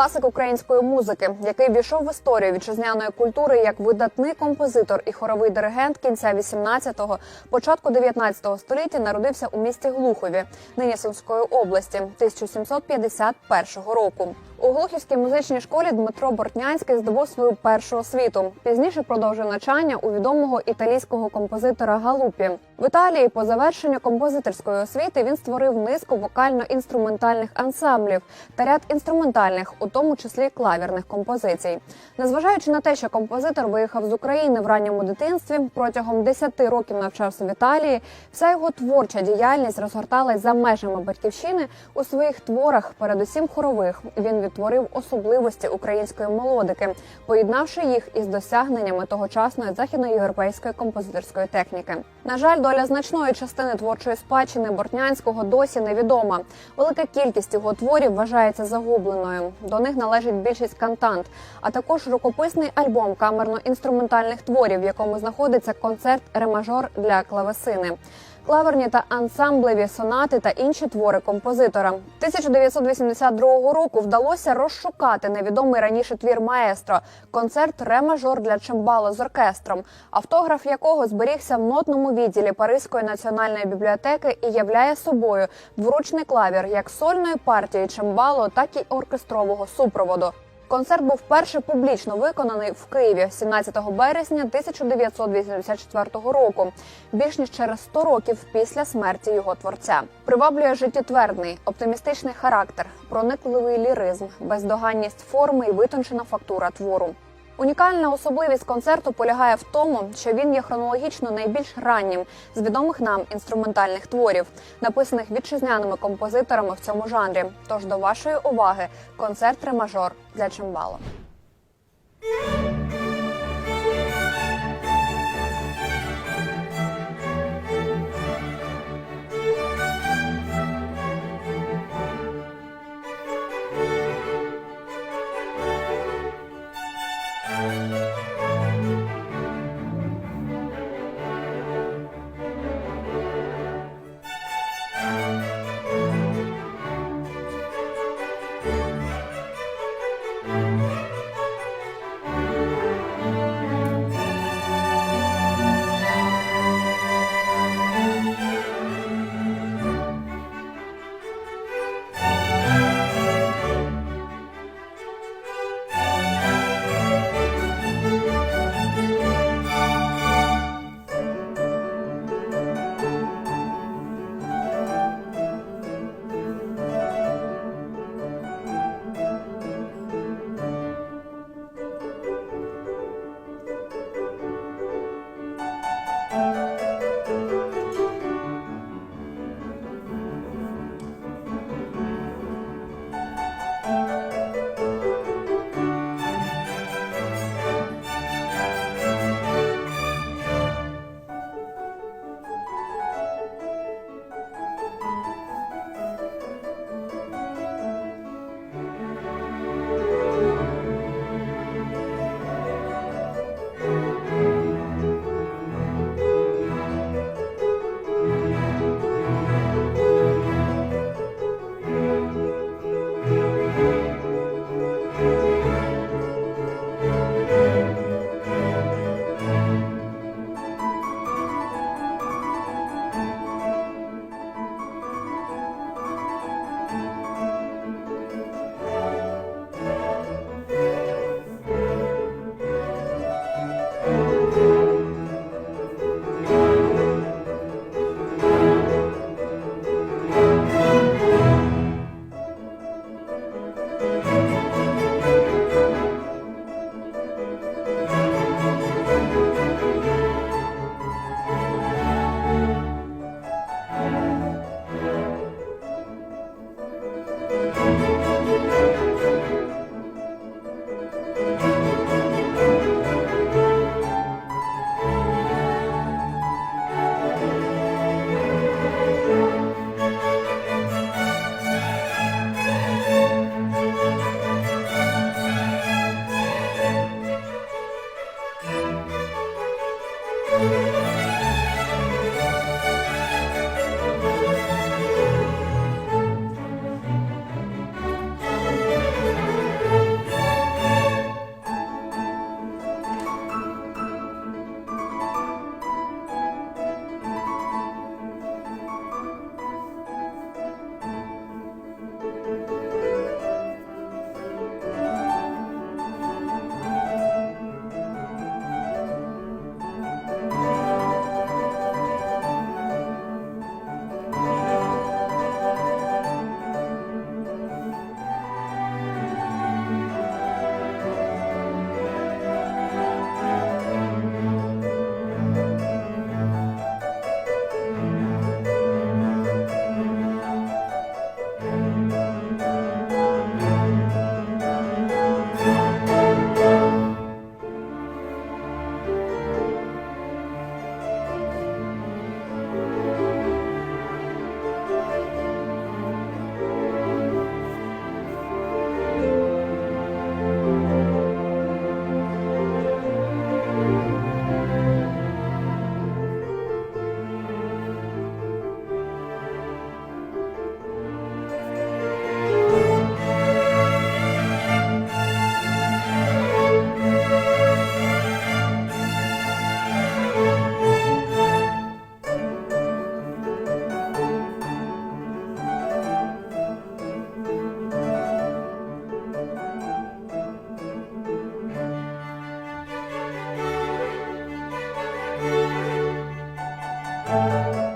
класик української музики, який війшов в історію вітчизняної культури як видатний композитор і хоровий диригент кінця 18-го, початку 19-го століття, народився у місті Глухові, нині Сумської області, 1751 року. У Глухівській музичній школі Дмитро Бортнянський здобув свою першу освіту. Пізніше продовжив навчання у відомого італійського композитора Галупі. В Італії по завершенню композиторської освіти він створив низку вокально-інструментальних ансамблів та ряд інструментальних, у тому числі клавірних композицій. Незважаючи на те, що композитор виїхав з України в ранньому дитинстві, протягом 10 років навчався в Італії. Вся його творча діяльність розгорталась за межами батьківщини у своїх творах, передусім хорових. Він відтворив особливості української мелодики, поєднавши їх із досягненнями тогочасної західноєвропейської композиторської техніки. На жаль, доля значної частини творчої спадщини Бортнянського досі невідома. Велика кількість його творів вважається загубленою. До них належить більшість кантант, а також рукописний альбом камерно-інструментальних творів, в якому знаходиться концерт ремажор для клавесини. Клаверні та ансамблеві сонати та інші твори композитора 1982 року вдалося розшукати невідомий раніше твір маестро концерт ре-мажор для чимбало з оркестром, автограф якого зберігся в нотному відділі Паризької національної бібліотеки і являє собою дворучний клавір як сольної партії чимбало, так і оркестрового супроводу. Концерт був вперше публічно виконаний в Києві 17 березня 1984 року, більш ніж через 100 років після смерті його творця. Приваблює життєтвердний, оптимістичний характер, проникливий ліризм, бездоганність форми і витончена фактура твору. Унікальна особливість концерту полягає в тому, що він є хронологічно найбільш раннім з відомих нам інструментальних творів, написаних вітчизняними композиторами в цьому жанрі. Тож до вашої уваги концерт ремажор для чимбало. Música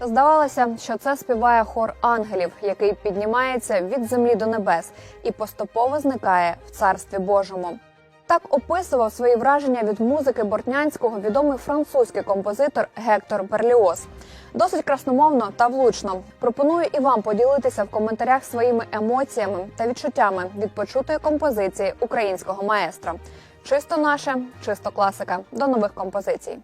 Здавалося, що це співає хор ангелів, який піднімається від землі до небес і поступово зникає в царстві Божому. Так описував свої враження від музики бортнянського відомий французький композитор Гектор Берліос. Досить красномовно та влучно. Пропоную і вам поділитися в коментарях своїми емоціями та відчуттями від почутої композиції українського маестра. Чисто наше, чисто класика. До нових композицій.